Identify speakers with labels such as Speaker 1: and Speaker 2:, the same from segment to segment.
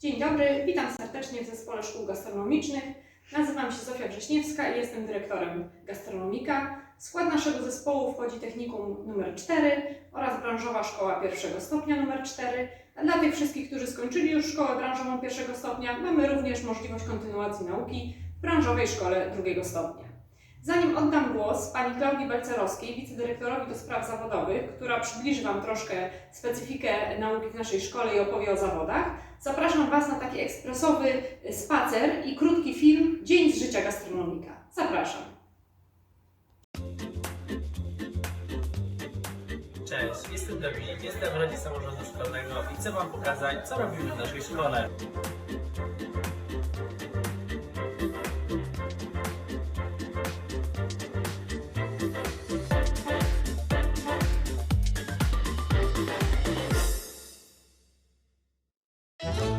Speaker 1: Dzień dobry, witam serdecznie w Zespole Szkół Gastronomicznych. Nazywam się Zofia Wrześniewska i jestem dyrektorem gastronomika. W skład naszego zespołu wchodzi technikum numer 4 oraz branżowa szkoła pierwszego stopnia numer 4. A dla tych wszystkich, którzy skończyli już szkołę branżową pierwszego stopnia, mamy również możliwość kontynuacji nauki w branżowej szkole drugiego stopnia. Zanim oddam głos pani Klaudii Belcerowskiej, wicedyrektorowi do spraw zawodowych, która przybliży Wam troszkę specyfikę nauki w naszej szkole i opowie o zawodach, zapraszam Was na taki ekspresowy spacer i krótki film Dzień z życia gastronomika. Zapraszam.
Speaker 2: Cześć, jestem Dominik, jestem w Radzie Samorządu Szkolnego i chcę Wam pokazać, co robimy w naszej szkole. Thank you.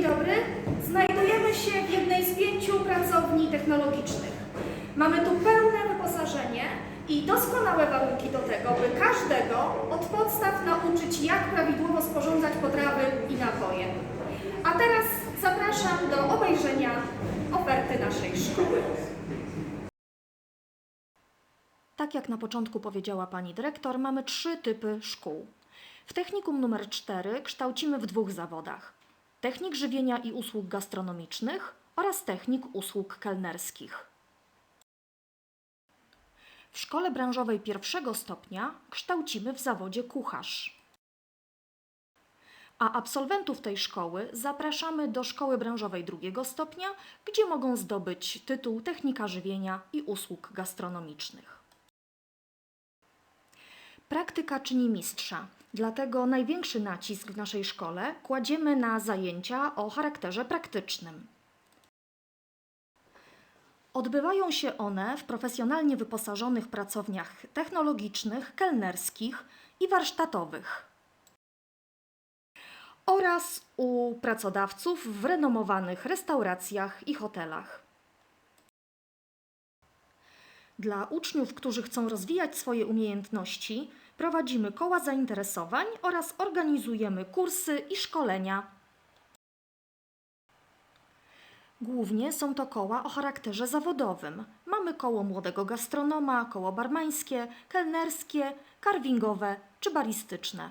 Speaker 3: Dzień dobry. Znajdujemy się w jednej z pięciu pracowni technologicznych. Mamy tu pełne wyposażenie i doskonałe warunki do tego, by każdego od podstaw nauczyć, jak prawidłowo sporządzać potrawy i napoje. A teraz zapraszam do obejrzenia oferty naszej szkoły.
Speaker 4: Tak jak na początku powiedziała pani dyrektor, mamy trzy typy szkół. W technikum numer 4 kształcimy w dwóch zawodach: technik żywienia i usług gastronomicznych oraz technik usług kelnerskich. W szkole branżowej pierwszego stopnia kształcimy w zawodzie kucharz. A absolwentów tej szkoły zapraszamy do szkoły branżowej drugiego stopnia, gdzie mogą zdobyć tytuł technika żywienia i usług gastronomicznych. Praktyka czyni mistrza, dlatego największy nacisk w naszej szkole kładziemy na zajęcia o charakterze praktycznym. Odbywają się one w profesjonalnie wyposażonych pracowniach technologicznych, kelnerskich i warsztatowych oraz u pracodawców w renomowanych restauracjach i hotelach. Dla uczniów, którzy chcą rozwijać swoje umiejętności, prowadzimy koła zainteresowań oraz organizujemy kursy i szkolenia. Głównie są to koła o charakterze zawodowym. Mamy koło młodego gastronoma, koło barmańskie, kelnerskie, carvingowe czy baristyczne.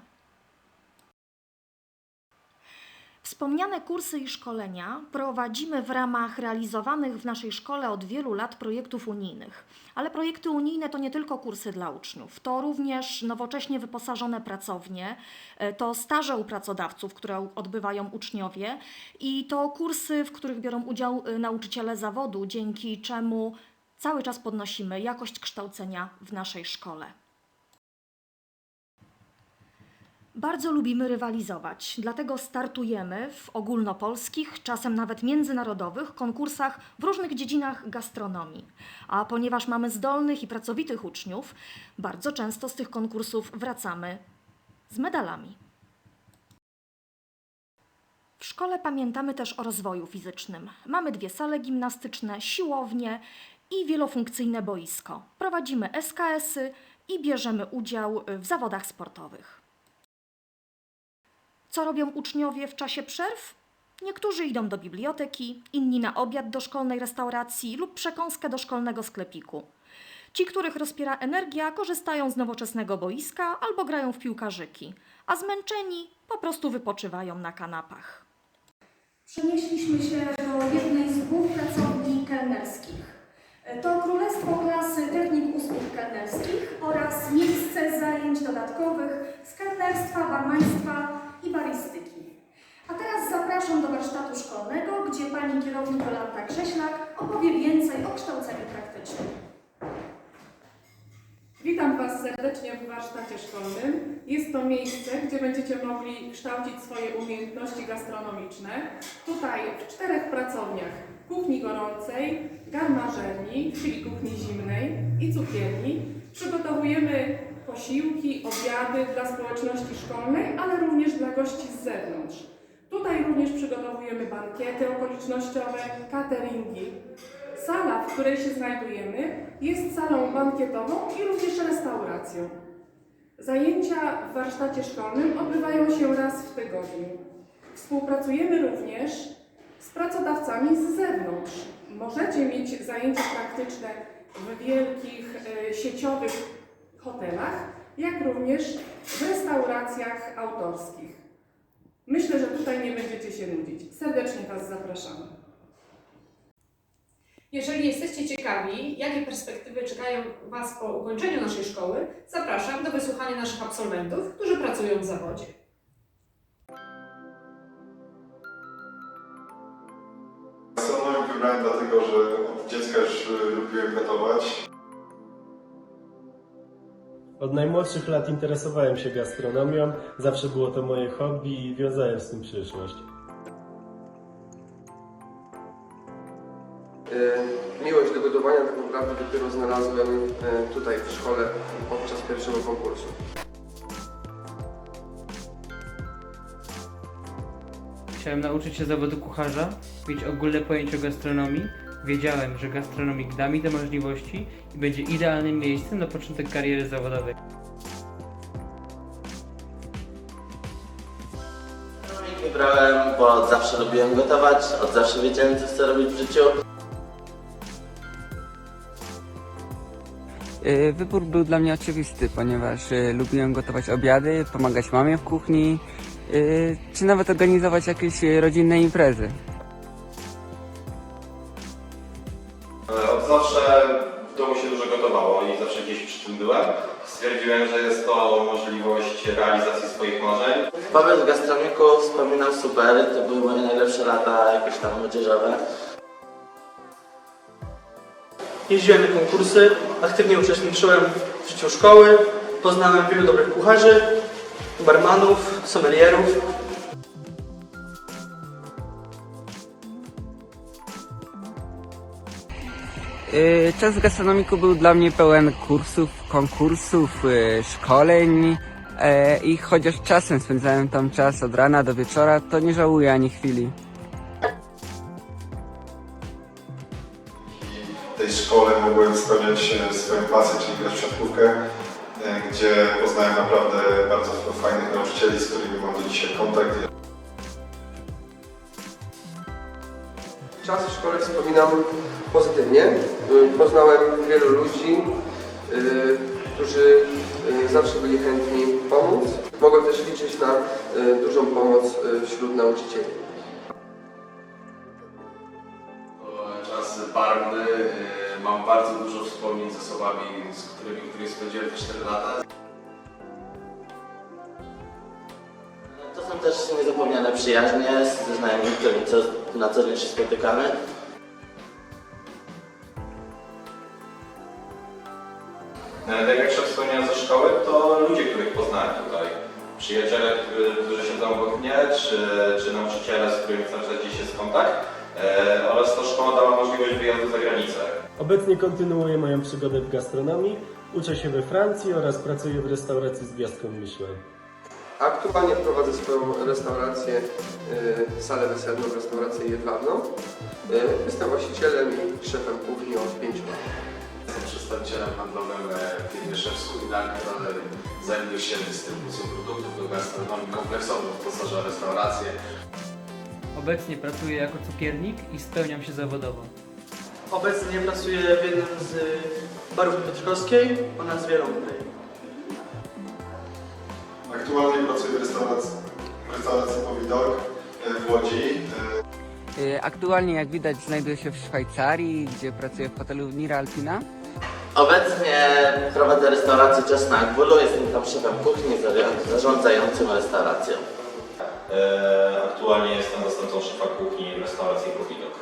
Speaker 4: Wspomniane kursy i szkolenia prowadzimy w ramach realizowanych w naszej szkole od wielu lat projektów unijnych. Ale projekty unijne to nie tylko kursy dla uczniów, to również nowocześnie wyposażone pracownie, e, to staże u pracodawców, które odbywają uczniowie i to kursy, w których biorą udział e, nauczyciele zawodu, dzięki czemu cały czas podnosimy jakość kształcenia w naszej szkole. Bardzo lubimy rywalizować, dlatego startujemy w ogólnopolskich, czasem nawet międzynarodowych konkursach w różnych dziedzinach gastronomii. A ponieważ mamy zdolnych i pracowitych uczniów, bardzo często z tych konkursów wracamy z medalami. W szkole pamiętamy też o rozwoju fizycznym. Mamy dwie sale gimnastyczne, siłownie i wielofunkcyjne boisko. Prowadzimy SKS-y i bierzemy udział w zawodach sportowych. Co robią uczniowie w czasie przerw? Niektórzy idą do biblioteki, inni na obiad do szkolnej restauracji lub przekąskę do szkolnego sklepiku. Ci, których rozpiera energia, korzystają z nowoczesnego boiska albo grają w piłkarzyki, a zmęczeni po prostu wypoczywają na kanapach.
Speaker 3: Przenieśliśmy się do jednej z dwóch pracowni kelnerskich. To Królestwo Klasy Technik Usług Kelnerskich oraz miejsce zajęć dodatkowych z kelnerstwa, barmaństwa i barystyki. A teraz zapraszam do warsztatu szkolnego, gdzie pani kierownik Jolanta Grześlak opowie więcej o kształceniu praktycznym.
Speaker 5: Witam Was serdecznie w warsztacie szkolnym. Jest to miejsce, gdzie będziecie mogli kształcić swoje umiejętności gastronomiczne. Tutaj w czterech pracowniach kuchni gorącej, garmażerni, czyli kuchni zimnej i cukierni przygotowujemy posiłki, obiady dla społeczności szkolnej, ale również dla gości z zewnątrz. Tutaj również przygotowujemy bankiety okolicznościowe, cateringi. Sala, w której się znajdujemy, jest salą bankietową i również restauracją. Zajęcia w warsztacie szkolnym odbywają się raz w tygodniu. Współpracujemy również z pracodawcami z zewnątrz. Możecie mieć zajęcia praktyczne w wielkich e, sieciowych hotelach, jak również w restauracjach autorskich. Myślę, że tutaj nie będziecie się nudzić. Serdecznie Was zapraszamy.
Speaker 1: Jeżeli jesteście ciekawi, jakie perspektywy czekają Was po ukończeniu naszej szkoły, zapraszam do wysłuchania naszych absolwentów, którzy pracują w zawodzie.
Speaker 6: Gastronomię wybrałem dlatego, że od dziecka już y, lubiłem gotować.
Speaker 7: Od najmłodszych lat interesowałem się gastronomią, zawsze było to moje hobby i wiązałem z tym przyszłość.
Speaker 8: E, Miłość do gotowania tak naprawdę dopiero znalazłem e, tutaj w szkole podczas pierwszego konkursu.
Speaker 9: Chciałem nauczyć się zawodu kucharza, mieć ogólne pojęcie o gastronomii. Wiedziałem, że gastronomik da mi te możliwości i będzie idealnym miejscem na początek kariery zawodowej.
Speaker 10: Wybrałem, bo od zawsze lubiłem gotować, od zawsze wiedziałem, co chcę robić w życiu.
Speaker 11: Y, Wybór był dla mnie oczywisty, ponieważ y, lubiłem gotować obiady, pomagać mamie w kuchni, y, czy nawet organizować jakieś y, rodzinne imprezy.
Speaker 6: To możliwość realizacji swoich marzeń.
Speaker 10: Pobyt w gastronomiku wspominam super, to były moje najlepsze lata jakieś tam młodzieżowe.
Speaker 12: Jeździłem na konkursy, aktywnie uczestniczyłem w życiu szkoły, poznałem wielu dobrych kucharzy, barmanów, sommelierów.
Speaker 11: Y, Czas w gastronomiku był dla mnie pełen kursów, konkursów, y, szkoleń e, i chociaż czasem spędzałem tam czas od rana do wieczora, to nie żałuję ani chwili.
Speaker 6: W tej szkole mogłem spełniać e, swoją pasję, czyli grać w siatkówkę, e, gdzie poznałem naprawdę bardzo fajnych nauczycieli, z którymi mam do dzisiaj kontakt.
Speaker 8: Czas w szkole wspominam pozytywnie. Y, Poznałem wielu ludzi, y, którzy y, zawsze byli chętni pomóc. Mogłem też liczyć na y, dużą pomoc y, wśród nauczycieli.
Speaker 13: To czas barwny. y, Mam bardzo dużo wspomnień z osobami, z którymi, którymi spędziłem te 4 lata.
Speaker 10: To są też niezapomniane przyjaźnie ze znajomymi, którymi co, na co dzień się spotykamy.
Speaker 6: E, Tak jak się wspomniałem ze szkoły, to ludzie, których poznałem tutaj. przyjaciele, którzy, siedzą obok mnie, czy, czy nauczyciele, z którymi cały czas dziś jest kontakt. E, oraz ta szkoła dała możliwość wyjazdu za granicę.
Speaker 7: Obecnie kontynuuję moją przygodę w gastronomii, uczę się we Francji oraz pracuję w restauracji z gwiazdką Michelin.
Speaker 8: Aktualnie prowadzę swoją restaurację, y, salę weselną, restaurację jedwabną. Y, Jestem właścicielem i szefem kuchni od 5 lat.
Speaker 13: Jestem przedstawicielem handlowym w firmie Szef Kulinarny, ale zajmuję się dystrybucją produktów do gastronomii kompleksowo, wyposaża restaurację.
Speaker 9: Obecnie pracuję jako cukiernik i spełniam się zawodowo.
Speaker 12: Obecnie pracuję w jednym z barów Piotrkowskiej o nazwie Longplay.
Speaker 14: Aktualnie pracuję w restauracji, w restauracji Powidok e, w Łodzi. E,
Speaker 11: Y, Aktualnie, jak widać, znajduję się w Szwajcarii, gdzie pracuję w hotelu Nira Alpina.
Speaker 10: Obecnie prowadzę restaurację Czas na Gbulu, jestem tam szefem kuchni, zarząd- zarządzającym restauracją.
Speaker 6: E, aktualnie jestem zastępcą szefa kuchni restauracji Powidok.